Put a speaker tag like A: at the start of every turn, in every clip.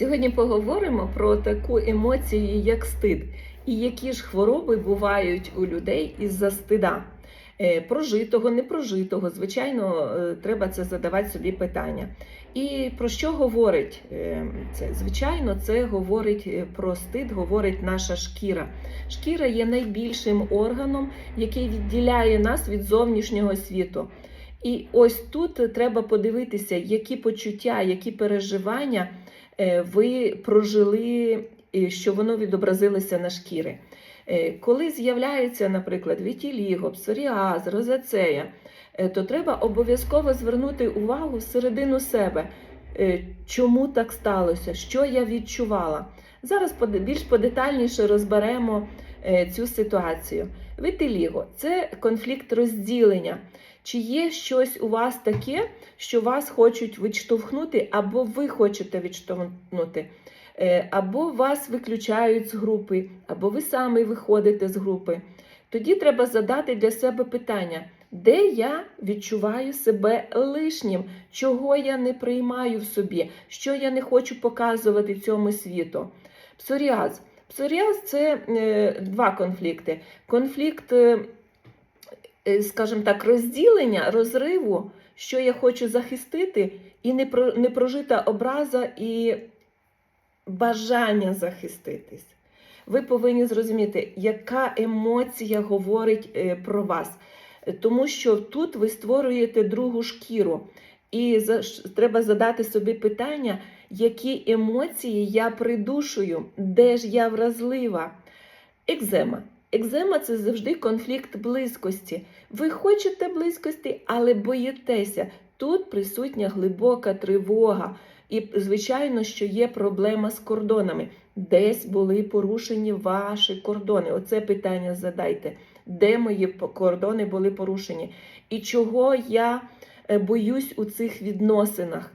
A: Сьогодні поговоримо про таку емоцію, як стид, і які ж хвороби бувають у людей із-за стида. Е, Прожитого, непрожитого, звичайно, е, треба це задавати собі питання. І про що говорить е, це? Звичайно, це говорить про стид, говорить наша шкіра. Шкіра є найбільшим органом, який відділяє нас від зовнішнього світу. І ось тут треба подивитися, які почуття, які переживання ви прожили, що воно відобразилося на шкірі. Е, Коли з'являється, наприклад, вітіліго, псоріаз, розацея, е, то треба обов'язково звернути увагу всередину себе, Е, чому так сталося, що я відчувала. Зараз більш подетальніше розберемо е, цю ситуацію. Вітиліго це конфлікт розділення. Чи є щось у вас таке, що вас хочуть відштовхнути, або ви хочете відштовхнути? Е, Або вас виключають з групи, або ви самі виходите з групи. Тоді треба задати для себе питання, де я відчуваю себе лишнім, чого я не приймаю в собі, що я не хочу показувати цьому світу. Псоріаз. Псоріаз це е, два конфлікти. Конфлікт, е, е, скажімо так, розділення, розриву, що я хочу захистити, і непро- непрожита образа і бажання захиститись. Ви повинні зрозуміти, яка емоція говорить про вас. Тому що тут ви створюєте другу шкіру. І треба задати собі питання, які емоції я придушую, де ж я вразлива. Екзема. Екзема це завжди конфлікт близькості. Ви хочете близькості, але боїтеся. Тут присутня глибока тривога. І, звичайно, що є проблема з кордонами. Десь були порушені ваші кордони. Оце питання задайте. Де мої кордони були порушені? І чого я е, боюсь у цих відносинах?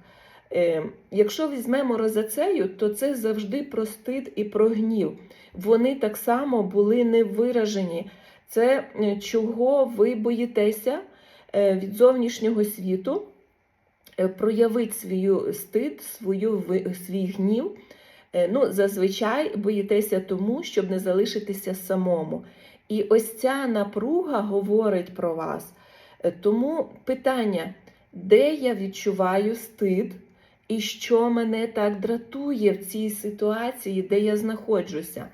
A: Е, Якщо візьмемо розацею, то це завжди про стид і про гнів. Вони так само були не виражені. Це е, чого ви боїтеся е, від зовнішнього світу, проявити свою стид, свою, свій гнів. Ну, зазвичай боїтеся тому, щоб не залишитися самому. І ось ця напруга говорить про вас. Тому питання, де я відчуваю стид, і що мене так дратує в цій ситуації, де я знаходжуся.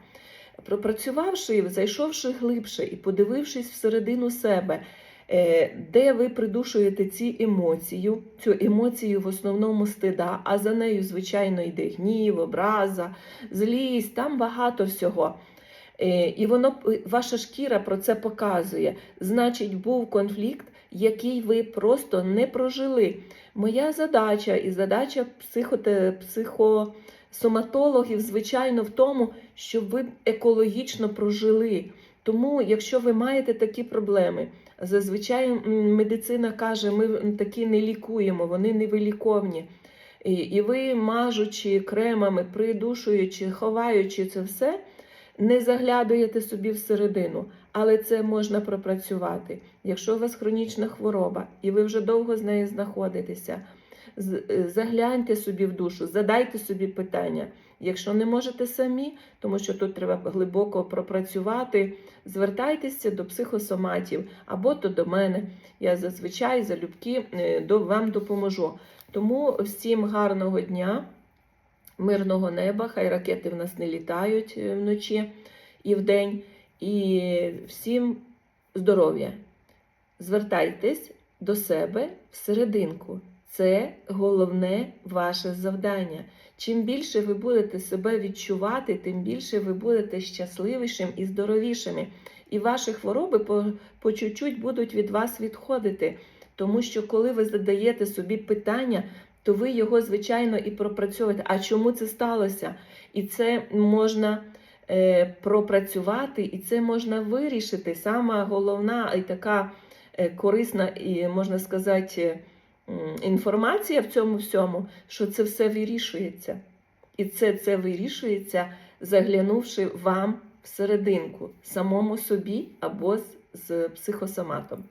A: Пропрацювавши, зайшовши глибше і подивившись всередину себе, е, де ви придушуєте ці емоцію, цю емоцію в основному стида, а за нею, звичайно, йде гнів, образа, злість, там багато всього. Е, І воно ваша шкіра про це показує. Значить, був конфлікт, який ви просто не прожили. Моя задача і задача психосоматологів, звичайно, в тому, щоб ви екологічно прожили. Тому, якщо ви маєте такі проблеми, зазвичай медицина каже, ми такі не лікуємо, вони не виліковні. І ви, мажучи кремами, придушуючи, ховаючи це все, не заглядуєте собі всередину, але це можна пропрацювати. Якщо у вас хронічна хвороба і ви вже довго з нею знаходитеся, е, загляньте собі в душу, задайте собі питання. Якщо не можете самі, тому що тут треба глибоко пропрацювати, звертайтеся до психосоматів або то до мене. Я зазвичай залюбки е, вам допоможу. Тому всім гарного дня, мирного неба, хай ракети в нас не літають е, вночі і вдень. І всім здоров'я. Звертайтесь до себе всерединку. Це головне ваше завдання. Чим більше ви будете себе відчувати, тим більше ви будете щасливішим і здоровішими. І ваші хвороби по, чуть-чуть будуть від вас відходити. Тому що коли ви задаєте собі питання, то ви його, звичайно, і пропрацьовуєте. А чому це сталося? І це можна е, пропрацювати, і це можна вирішити. Сама головна і така е, корисна, і можна сказати, м, інформація в цьому всьому, що це все вирішується. І це, це вирішується, заглянувши вам всерединку, самому собі або з, з психосоматом.